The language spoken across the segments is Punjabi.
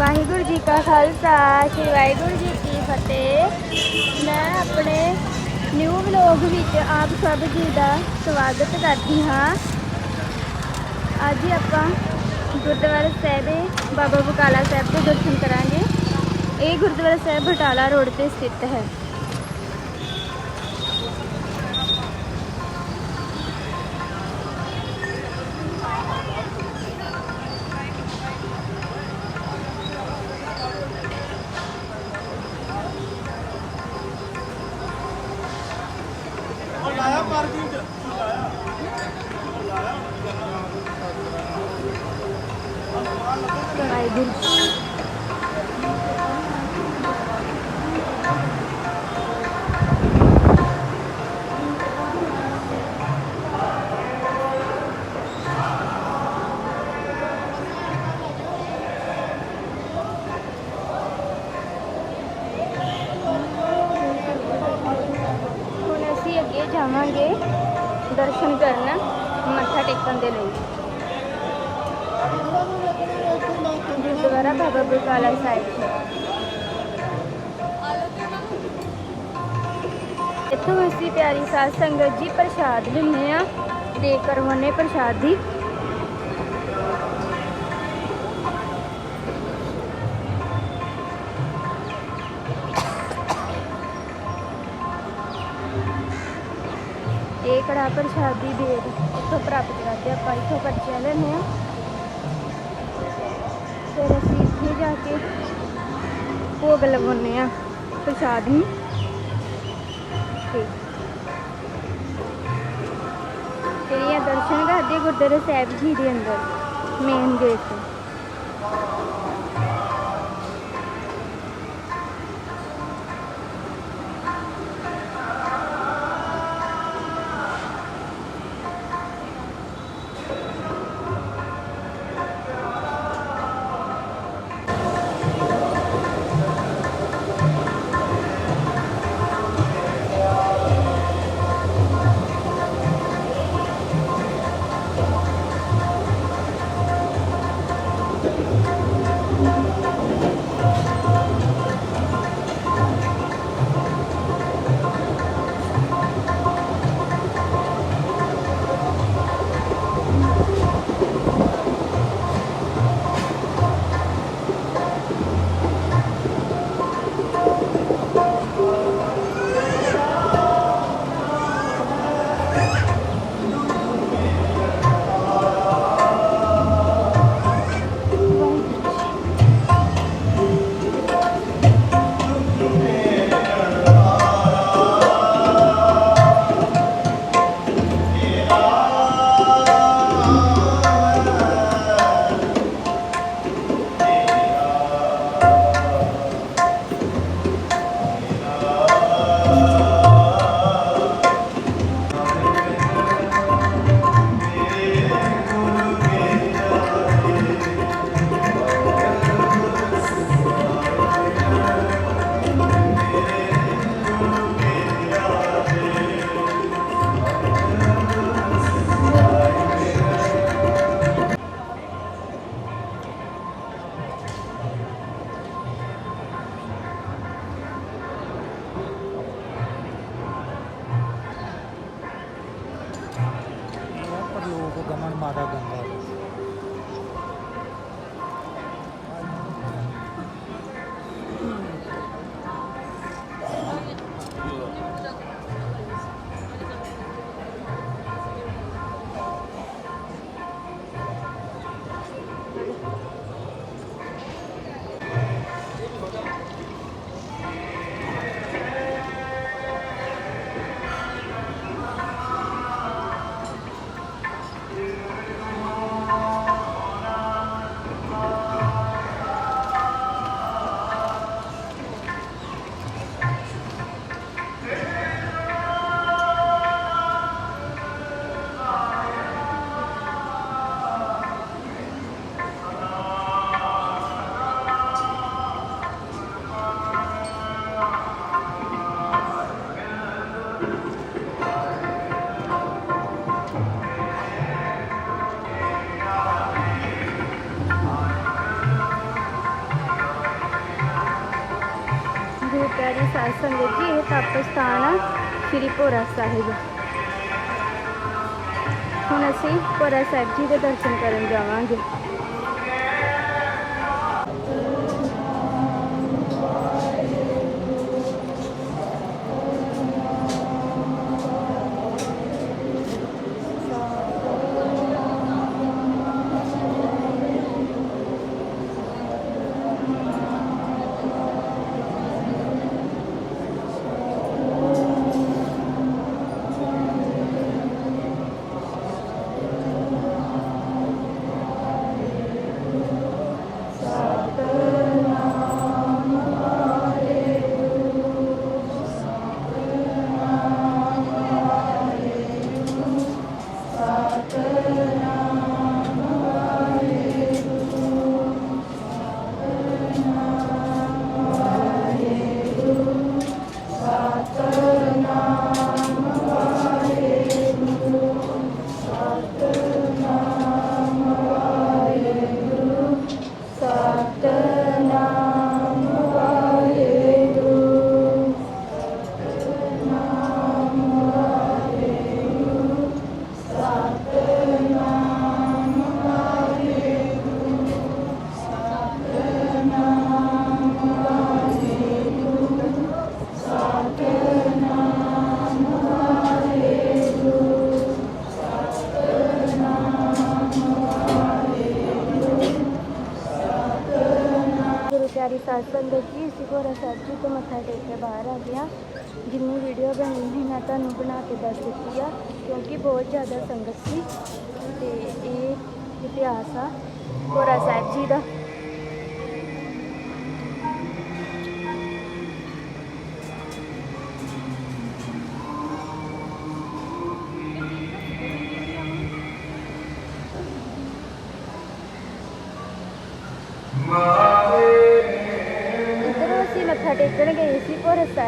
ਵਾਹਿਗੁਰੂ ਜੀ ਕਾ ਖਾਲਸਾ, ਸ੍ਰੀ ਵਾਹਿਗੁਰੂ ਜੀ ਕੀ ਫਤਿਹ। ਮੈਂ ਆਪਣੇ ਨਿਊ ਵਲੌਗ ਵਿੱਚ ਆਪ ਸਭ ਜੀ ਦਾ ਸਵਾਗਤ ਕਰਦੀ ਹਾਂ। ਅੱਜ ਆਪਾਂ ਗੁਰਦੁਆਰਾ ਸਾਹਿਬ ਬਾਬਾ ਬਕਾਲਾ ਸਾਹਿਬ ਦੇ ਦਰਸ਼ਨ ਕਰਾਂਗੇ। ਇਹ ਗੁਰਦੁਆਰਾ ਸਾਹਿਬ ਬਟਾਲਾ ਰੋਡ ਤੇ ਸਥਿਤ ਹੈ। ਗੁਰਦੁਆਰਾ ਬਾਬਾ ਬਕਾਲਾ ਇੱਥੋਂ ਅਸੀਂ ਪਿਆਰੀ ਸਾਧ ਸੰਗਤ ਜੀ ਪ੍ਰਸ਼ਾਦ ਲੈਂਦੇ ਆ ਤੇ ਕਰਵਾਉਣੇ ਪ੍ਰਸ਼ਾਦ ਦੀ। ਇਹ ਕੜਾ ਪ੍ਰਸ਼ਾਦੀ ਦੇ ਇੱਥੋਂ ਪ੍ਰਾਪਤ ਕਰਦੇ ਆਪਾਂ, ਇੱਥੋਂ ਪਰਚੀਆਂ ਲੈਂਦੇ ਆ ਫਿਰ ਅਸੀਂ ਜਾ ਕੇ ਭੋਗ ਲਗਾਉਂਦੇ ਆ ਪ੍ਰਸ਼ਾਦ ਨੂੰ। ਤੇ ਇਹ ਦਰਸ਼ਨ ਕਰਦੇ ਗੁਰਦੁਆਰਾ ਸਾਹਿਬ ਜੀ ਦੇ ਅੰਦਰ ਮੇਨ ਗੇਟ ਤੋਂ। ਗੁਰੂ ਪਿਆਰੀ ਸਾਧ ਸੰਗਤ ਜੀ, ਇਹ ਤਪ ਸਥਾਨ ਆ ਸ਼੍ਰੀ ਭੋਰਾ ਸਾਹਿਬ। ਹੁਣ ਅਸੀਂ ਭੋਰਾ ਸਾਹਿਬ ਜੀ ਦੇ ਦਰਸ਼ਨ ਕਰਨ ਜਾਵਾਂਗੇ। ਪਿਆਰੀ ਸਾਧ ਸੰਗਤ ਜੀ ਅਸੀਂ ਘੋੜਾ ਸਾਹਿਬ ਜੀ ਤੋਂ ਮੱਥਾ ਟੇਕ ਕੇ ਬਾਹਰ ਆ ਗਿਆ ਜਿੰਨੀ ਵੀਡੀਓ ਬਣੀ ਸੀ, ਮੈਂ ਤੁਹਾਨੂੰ ਬਣਾ ਕੇ ਦੱਸ ਦਿੱਤੀ ਆ, ਕਿਉਂਕਿ ਬਹੁਤ ਜ਼ਿਆਦਾ ਸੰਗਤ ਸੀ ਤੇ ਇਹ ਇਤਿਹਾਸ ਆ ਘੋੜਾ ਸਾਹਿਬ ਜੀ ਦਾ।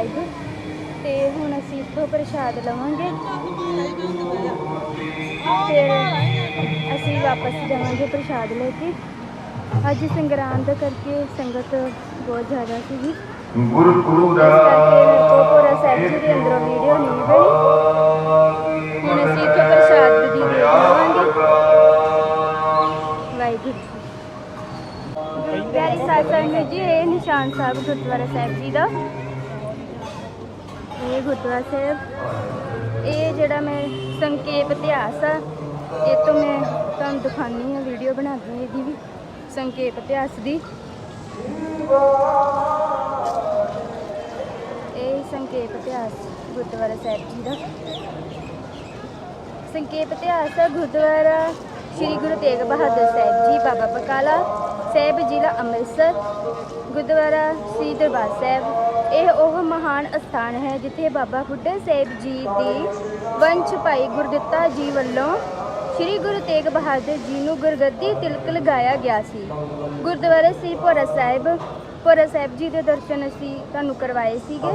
ਸਾਹਿਬ ਤੇ ਹੁਣ ਅਸੀਂ ਇੱਥੋਂ ਪ੍ਰਸ਼ਾਦ ਲਵਾਂਗੇ। ਫਿਰ ਅਸੀਂ ਵਾਪਸ ਜਾਵਾਂਗੇ ਪ੍ਰਸ਼ਾਦ ਲੈ ਕੇ। ਅੱਜ ਸੰਗਰਾਂਦ ਕਰਕੇ ਸੰਗਤ ਬਹੁਤ ਜ਼ਿਆਦਾ ਸੀਗੀ। ਗੁਰੂ ਗੁਰੂ ਇਸ ਕਰਕੇ ਮੇਰੇ ਕੋਲ ਭੋਰਾ ਸਾਹਿਬ ਜੀ ਦੇ ਅੰਦਰੋਂ ਵੀਡੀਓ ਨਹੀਂ ਬਣੀ। ਹੁਣ ਅਸੀਂ ਇੱਥੋਂ ਪ੍ਰਸ਼ਾਦ ਦੀ ਲਵਾਂਗੇ। ਵਾਹਿਗੁਰੂ। ਪਿਆਰੀ ਸਾਧ ਸੰਗਤ ਜੀ ਇਹ ਨਿਸ਼ਾਨ ਸਾਹਿਬ ਗੁਰਦੁਆਰਾ ਸਾਹਿਬ ਜੀ ਦਾ। ਇਹ ਗੁਰਦੁਆਰਾ ਸਾਹਿਬ। ਇਹ ਜਿਹੜਾ ਮੈਂ ਸੰਖੇਪ ਇਤਿਹਾਸ ਆ, ਇਹ ਤੋਂ ਮੈਂ ਤੁਹਾਨੂੰ ਦਿਖਾਉਂਦੀ ਆ ਵੀਡੀਓ ਬਣਾਉਂਦੀ ਹਾਂ ਇਹਦੀ ਵੀ, ਸੰਖੇਪ ਇਤਿਹਾਸ ਦੀ। ਇਹ ਸੰਖੇਪ ਇਤਿਹਾਸ ਗੁਰਦੁਆਰਾ ਸਾਹਿਬ ਜੀ ਦਾ। ਸੰਖੇਪ ਇਤਿਹਾਸ ਹੈ ਗੁਰਦੁਆਰਾ ਸ੍ਰੀ ਗੁਰੂ ਤੇਗ ਬਹਾਦਰ ਸਾਹਿਬ ਜੀ, ਬਾਬਾ ਬਕਾਲਾ ਸਾਹਿਬ, ਜ਼ਿਲ੍ਹਾ ਅੰਮ੍ਰਿਤਸਰ। ਗੁਰਦੁਆਰਾ ਸ੍ਰੀ ਦਰਬਾਰ ਸਾਹਿਬ। ਇਹ ਉਹ ਮਹਾਨ ਅਸਥਾਨ ਹੈ ਜਿੱਥੇ ਬਾਬਾ ਬੁੱਢਾ ਸਾਹਿਬ ਜੀ ਦੀ ਵੰਸ਼ ਭਾਈ ਗੁਰਦਿੱਤਾ ਜੀ ਵੱਲੋਂ ਸ੍ਰੀ ਗੁਰੂ ਤੇਗ ਬਹਾਦਰ ਜੀ ਨੂੰ ਗੁਰਗੱਦੀ ਤਿਲਕ ਲਗਾਇਆ ਗਿਆ ਸੀ। ਗੁਰਦੁਆਰਾ ਸ੍ਰੀ ਭੋਰਾ ਸਾਹਿਬ ਭੋਰਾ ਸਾਹਿਬ ਜੀ ਦੇ ਦਰਸ਼ਨ ਅਸੀਂ ਤੁਹਾਨੂੰ ਕਰਵਾਏ ਸੀਗੇ।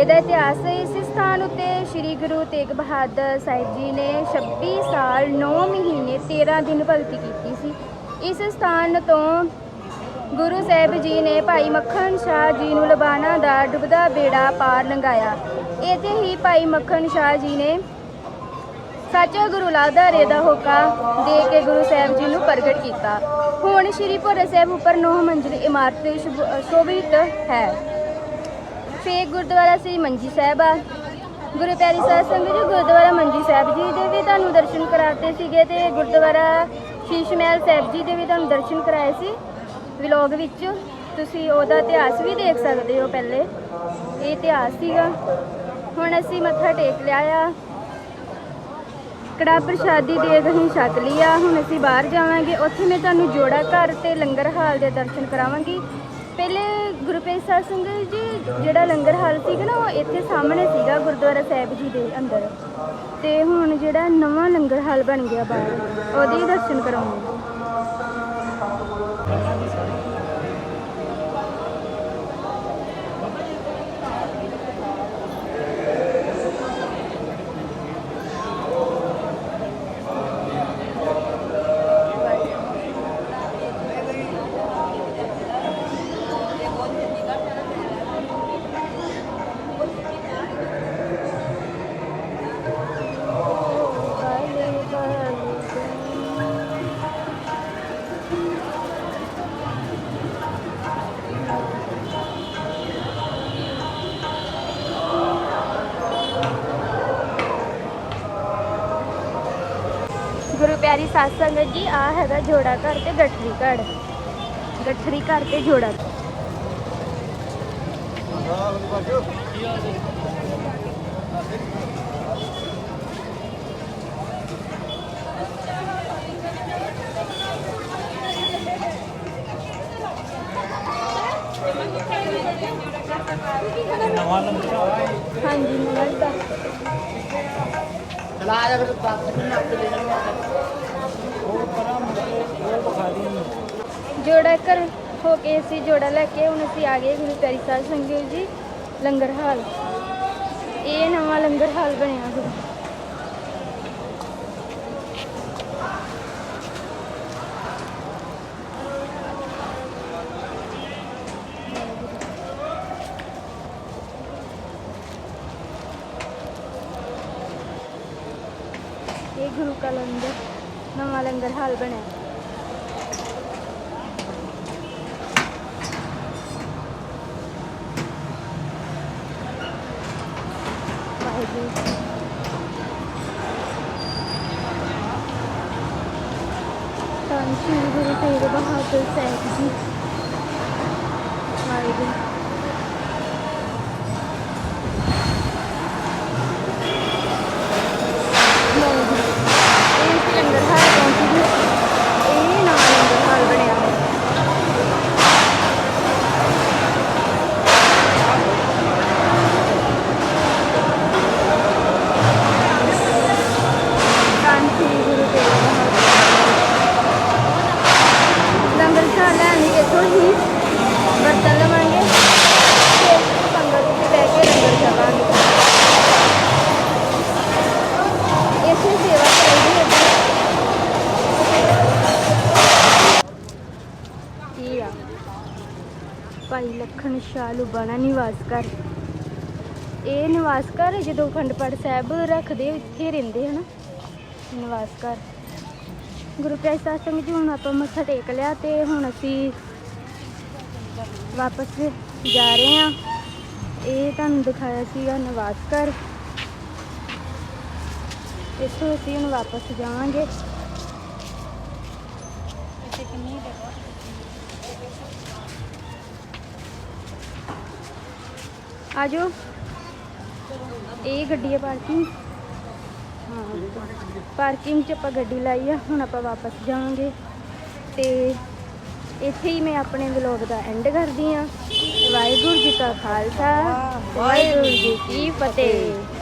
ਇਹਦਾ ਇਤਿਹਾਸ ਇਸ ਸਥਾਨ ਉੱਤੇ ਸ੍ਰੀ ਗੁਰੂ ਤੇਗ ਬਹਾਦਰ ਸਾਹਿਬ ਜੀ ਨੇ 26 ਸਾਲ 9 ਮਹੀਨੇ 13 ਦਿਨ ਭਗਤੀ ਕੀਤੀ ਸੀ। ਇਸ ਸਥਾਨ ਤੋਂ ਗੁਰੂ ਸਾਹਿਬ ਜੀ ਨੇ ਭਾਈ ਮੱਖਣ ਸ਼ਾਹ ਜੀ ਨੂੰ ਲਬਾਨਾ ਦਾ ਡੁੱਬਦਾ ਬੇੜਾ ਪਾਰ ਲੰਘਾਇਆ। ਇੱਥੇ ਹੀ ਭਾਈ ਮੱਖਣ ਸ਼ਾਹ ਜੀ ਨੇ ਸੱਚਾ ਗੁਰੂ ਲਾਧਾਰੇ ਦਾ ਹੋਕਾ ਦੇ ਕੇ ਗੁਰੂ ਸਾਹਿਬ ਜੀ ਨੂੰ ਪ੍ਰਗਟ ਕੀਤਾ। ਹੁਣ ਸ੍ਰੀ ਭੋਰਾ ਸਾਹਿਬ ਉੱਪਰ ਨੌ ਮੰਜ਼ਿਲ ਇਮਾਰਤ ਸ਼ੁਭ- ਸ਼ੋਭਿਤ ਹੈ। ਫੇਰ ਗੁਰਦੁਆਰਾ ਸ੍ਰੀ ਮੰਜੀ ਸਾਹਿਬ ਆ। ਗੁਰੂ ਪਿਆਰੀ ਸਾਹਿਬ ਸੰਗਤ ਜੀ, ਗੁਰਦੁਆਰਾ ਮੰਜੀ ਸਾਹਿਬ ਜੀ ਦੇ ਵੀ ਤੁਹਾਨੂੰ ਦਰਸ਼ਨ ਕਰਾਤੇ ਸੀਗੇ ਤੇ ਗੁਰਦੁਆਰਾ ਸ਼ੀਸ਼ ਮਹਿਲ ਸਾਹਿਬ ਜੀ ਦੇ ਵੀ ਤੁਹਾਨੂੰ ਦਰਸ਼ਨ ਕਰਾਏ ਸੀ। ਵਲੌਗ ਵਿੱਚ ਤੁਸੀਂ ਉਹਦਾ ਇਤਿਹਾਸ ਵੀ ਦੇਖ ਸਕਦੇ ਹੋ ਪਹਿਲੇ। ਇਹ ਇਤਿਹਾਸ ਸੀਗਾ। ਹੁਣ ਅਸੀਂ ਮੱਥਾ ਟੇਕ ਲਿਆ ਆ। ਕੜਾ ਪ੍ਰਸ਼ਾਦੀ ਦੇ ਅਸੀਂ ਛਕ ਲਈ ਆ। ਹੁਣ ਅਸੀਂ ਬਾਹਰ ਜਾਵਾਂਗੇ। ਉੱਥੇ ਮੈਂ ਤੁਹਾਨੂੰ ਜੋੜਾ ਘਰ ਤੇ ਲੰਗਰ ਹਾਲ ਦੇ ਦਰਸ਼ਨ ਕਰਾਵਾਂਗੀ। ਪਹਿਲੇ ਗੁਰੂ ਸਾਹਿਬ ਸਿੰਘ ਜੀ, ਜਿਹੜਾ ਲੰਗਰ ਹਾਲ ਸੀਗਾ ਨਾ, ਉਹ ਇੱਥੇ ਸਾਹਮਣੇ ਸੀਗਾ ਗੁਰਦੁਆਰਾ ਸਾਹਿਬ ਜੀ ਦੇ ਅੰਦਰ। ਤੇ ਹੁਣ ਜਿਹੜਾ ਨਵਾਂ ਲੰਗਰ ਹਾਲ ਬਣ ਗਿਆ ਬਾਹਰ, ਉਹਦੇ ਹੀ ਦਰਸ਼ਨ ਕਰਾਉਂਗੇ। প্রাপ্ত করল ਪਿਆਰੀ ਸਾਧ ਸੰਗਤ ਜੀ ਆ ਹੈਗਾ ਜੋੜਾ ਘਰ ਤੇ ਗੱਠਰੀ ਘਰ। ਗੱਠਰੀ ਘਰ ਤੇ ਜੋੜਾ। ਨਵਾਂ ਲੰਗਰ ਹਾਂਜੀ ਨਮਸਤਾ ਚਲਾ ਆ ਜਾ ਫਿਰ ਬਾਤ ਨਹੀਂ ਆਪੇ ਲੈ ਜਾਣਾ ਉਹ ਪਰਾਂ ਉਹ ਵਿਖਾ ਦੀ ਜੋੜਾ ਘਰ ਹੋ ਕੇ ਅਸੀਂ ਜੋੜਾ ਲੈ ਕੇ ਹੁਣ ਅਸੀਂ ਆ ਗਏ ਗੁਰੂ ਪਿਆਰੀ ਸਾਹਿਬ ਸੰਗਤ ਜੀ, ਲੰਗਰ ਹਾਲ। ਇਹ ਨਵਾਂ ਲੰਗਰ ਹਾਲ ਬਣਿਆ ਗੁਰੂ ਇਹ ਗੁਰੂ ਕਾ ਲੰਗਰ। ਨਵਾਂ ਲੰਗਰ ਹਾਲ ਬਣਿਆ ਵਾਹਿਗੁਰੂ ਧੰਨ ਸ੍ਰੀ ਗੁਰੂ ਤੇਗ ਬਹਾਦਰ ਸਾਹਿਬ ਜੀ ਸ਼ਾਹ ਲੁਬਾਣਾ ਨਿਵਾਸ ਘਰ। ਇਹ ਨਿਵਾਸ ਘਰ ਜਦੋਂ ਅਖੰਡ ਪਾਠ ਸਾਹਿਬ ਰੱਖਦੇ, ਇੱਥੇ ਰਹਿੰਦੇ ਹਨ। ਨਿਵਾਸ ਘਰ। ਗੁਰੂ ਪਿਆਰੇ ਸਾਧ ਸੰਗਤ ਜੀ ਹੁਣ ਆਪਾਂ ਮੱਥਾ ਟੇਕ ਲਿਆ ਤੇ ਹੁਣ ਅਸੀਂ ਵਾਪਸ ਜਾ ਰਹੇ ਹਾਂ। ਇਹ ਤੁਹਾਨੂੰ ਦਿਖਾਇਆ ਸੀਗਾ ਨਿਵਾਸ ਘਰ। ਇੱਥੋਂ ਅਸੀਂ ਹੁਣ ਵਾਪਸ ਜਾਵਾਂਗੇ। ਆਜੋ। ਇਹ ਗੱਡੀ ਹੈ ਪਾਰਕਿੰਗ ਹਾਂ ਪਾਰਕਿੰਗ 'ਚ ਆਪਾਂ ਗੱਡੀ ਲਾਈ ਆ, ਹੁਣ ਆਪਾਂ ਵਾਪਸ ਜਾਵਾਂਗੇ। ਤੇ ਇੱਥੇ ਹੀ ਮੈਂ ਆਪਣੇ ਵਲੌਗ ਦਾ ਐਂਡ ਕਰਦੀ ਆ। ਵਾਹਿਗੁਰੂ ਜੀ ਕਾ ਖਾਲਸਾ, ਵਾਹਿਗੁਰੂ ਜੀ ਕੀ ਫਤਿਹ।